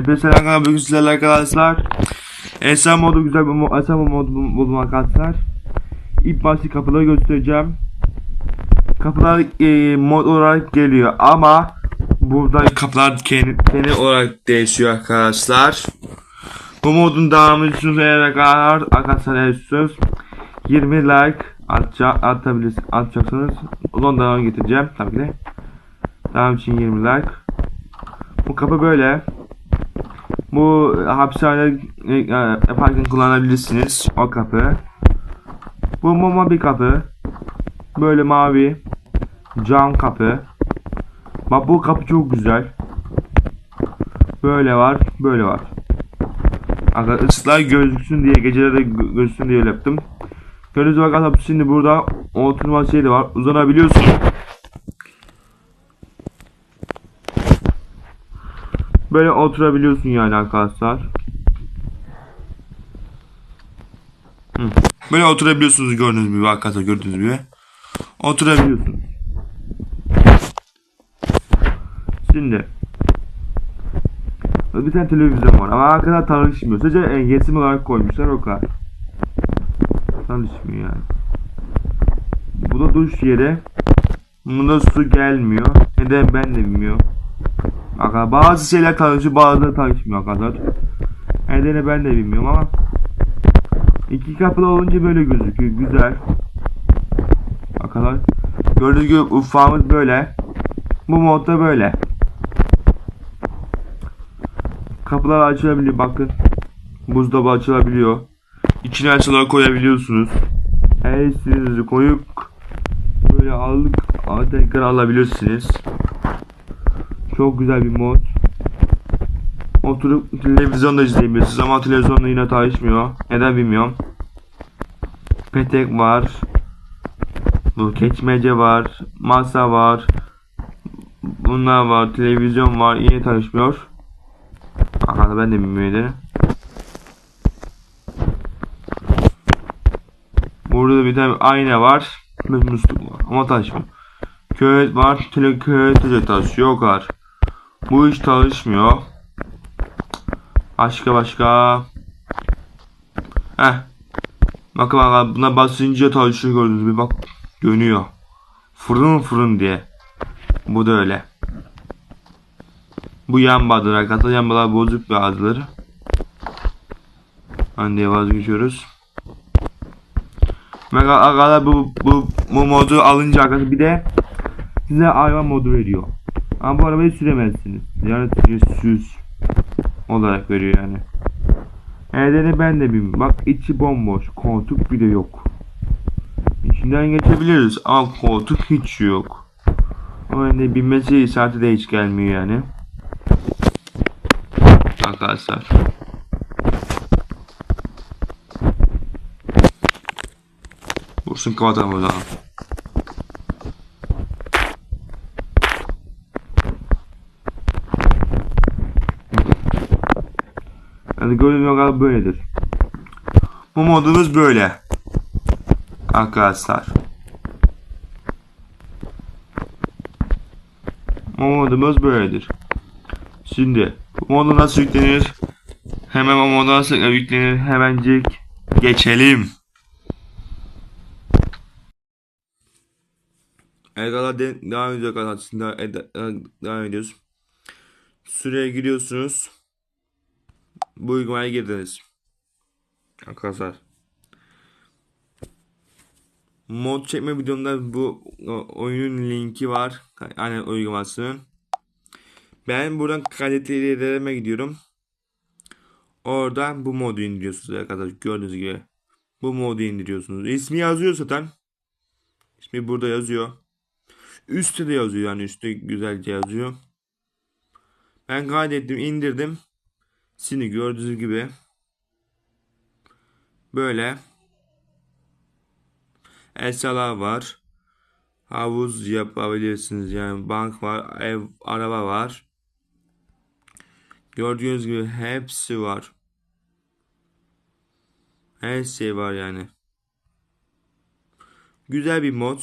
Hepinize selam kanalı bugün sizlerle arkadaşlar. Esen modu güzel bir mod, Esen modu buldum arkadaşlar. İlk başta kapıları göstereceğim. Kapılar e, mod olarak geliyor ama burada kapılar kendi, kendi olarak değişiyor arkadaşlar. Bu modun devamı için eğer arkadaşlar eğer 20 like atça, atabilirsiniz, atacaksınız. O zaman devam getireceğim tabii ki de. Devam için 20 like. Bu kapı böyle. Bu hapishane e, yaparken kullanabilirsiniz. O kapı. Bu mama bir kapı. Böyle mavi. Cam kapı. Bak bu kapı çok güzel. Böyle var. Böyle var. Arkadaşlar ısıtlar gözüksün diye geceleri gözüksün diye yaptım. Gördüğünüz gibi şimdi burada oturma şeyi de var. Uzanabiliyorsun. Böyle oturabiliyorsun yani arkadaşlar. Böyle oturabiliyorsunuz gördüğünüz gibi arkadaşlar gördüğünüz gibi. Oturabiliyorsunuz. Şimdi bir tane televizyon var ama arkada tanışmıyor. Sadece engelsim olarak koymuşlar o kadar. Tanışmıyor yani. Bu da duş yeri. Bunda su gelmiyor. Neden ben de bilmiyorum. Arkadaşlar bazı şeyler tanışıyor bazıları tanışmıyor arkadaşlar. Nedeni ben de bilmiyorum ama iki kapılı olunca böyle gözüküyor güzel. Arkadaşlar gördüğünüz gibi ufağımız böyle. Bu modda böyle. Kapılar açılabiliyor bakın. Buzdolabı açılabiliyor. İçine açılar koyabiliyorsunuz. Her istediğinizi koyup böyle aldık tekrar alabilirsiniz. Çok güzel bir mod. Oturup televizyonda izleyebilirsiniz ama televizyonda yine tanışmıyor. Neden bilmiyorum. Petek var. Bu keçmece var. Masa var. Bunlar var. Televizyon var. Yine tanışmıyor. Arkadaşlar ben de bilmiyorum. Burada da bir tane ayna var. Ve musluk var. Ama taşmıyor. Köy var. Tele köy taşıyor. O kadar. Bu iş çalışmıyor. Başka başka. Heh. Bakın bakın buna basınca çalışıyor gördüğünüz gibi bak dönüyor. Fırın fırın diye. Bu da öyle. Bu yanbadır arkadaşlar. Yanbalar bozuk bazıları. Hani diye vazgeçiyoruz. Arkadaşlar bu, bu, bu modu alınca arkadaşlar bir de size hayvan modu veriyor. Ama bu arabayı süremezsiniz. Yani süs olarak veriyor yani. Nedeni ben de bilmiyorum. Bak içi bomboş. Koltuk bile yok. İçinden geçebiliriz ama koltuk hiç yok. O yani binmesi saati de hiç gelmiyor yani. Arkadaşlar. Vursun kapatalım o zaman. Yani gördüğünüz gibi böyledir. Bu modumuz böyle. Arkadaşlar. Bu modumuz böyledir. Şimdi bu modu nasıl yüklenir? Hemen o modu nasıl yüklenir? Hemencik geçelim. De- devam ediyor arkadaşlar. Ed- devam ediyoruz. Süreye giriyorsunuz. Bu uygulamaya girdiniz. Arkadaşlar. Mod çekme videomda bu oyunun linki var. Yani uygulamasının. Ben buradan kalitelerime gidiyorum. Oradan bu modu indiriyorsunuz arkadaşlar. Gördüğünüz gibi. Bu modu indiriyorsunuz. İsmi yazıyor zaten. İsmi burada yazıyor. Üstte de yazıyor yani üstte güzelce yazıyor. Ben kaydettim indirdim. Şimdi gördüğünüz gibi böyle eşyalar var. Havuz yapabilirsiniz yani bank var, ev, araba var. Gördüğünüz gibi hepsi var. Her şey var yani. Güzel bir mod.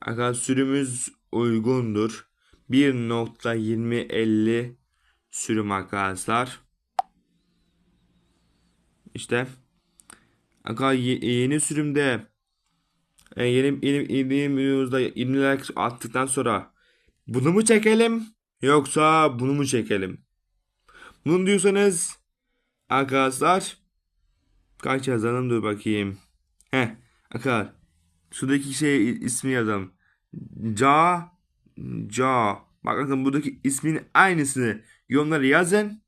Arkadaşlar sürümüz uygundur. 1.2050 sürüm arkadaşlar. İşte Aga ye- yeni sürümde e, yeni yeni yeni videomuzda 20 like attıktan sonra bunu mu çekelim yoksa bunu mu çekelim? Bunu diyorsanız arkadaşlar kaç yazalım dur bakayım. Heh arkadaşlar şuradaki şey ismi yazalım. Ca Ca Bak bakın buradaki ismin aynısını yorumlara yazın.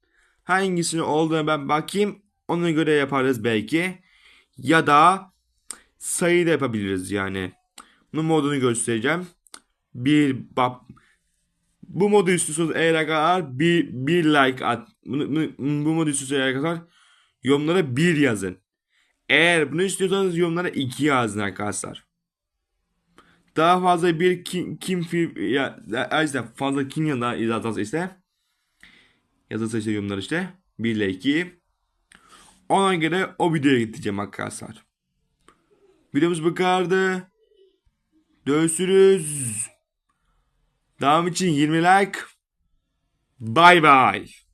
Hangisini olduğuna ben bakayım. Ona göre yaparız belki. Ya da sayı da yapabiliriz yani. Bunun modunu göstereceğim. Bir bak bu modu istiyorsanız eğer arkadaşlar bir, bir like at. Bunu, bunu- bu modu istiyorsanız eğer arkadaşlar yorumlara bir yazın. Eğer bunu istiyorsanız yorumlara iki yazın arkadaşlar. Daha fazla bir kim, kim ya, işte fazla kim ya da yazarsanız işte yazarsa işte yorumlar işte 1 ile 2 ona göre o videoya gideceğim arkadaşlar. Videomuz bu kadardı. Görüşürüz. Devam için 20 like. Bye bye.